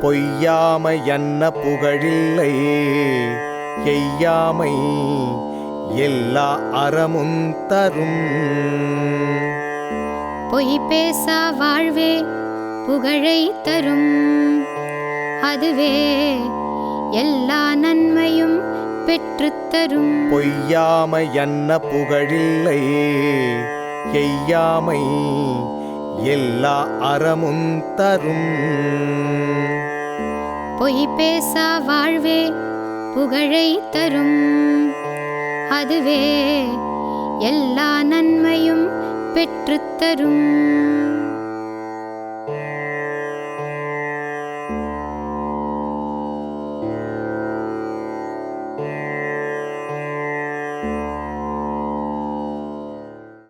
பொய்யாமை என்ன புகழில்லை எய்யாமை எல்லா அறமும் தரும். பொய் பேசா வாழ்வே புகழை தரும். அதுவே எல்லா நன்மையும் பெற்றுத் தரும். பொய்யாமை என்ன புகழில்லை எய்யாமை எல்லா அறமும் தரும். பொய் பேசா வாழ்வே புகழை தரும். அதுவே எல்லா நன்மையும் பெற்றுத்தரும் தரும்.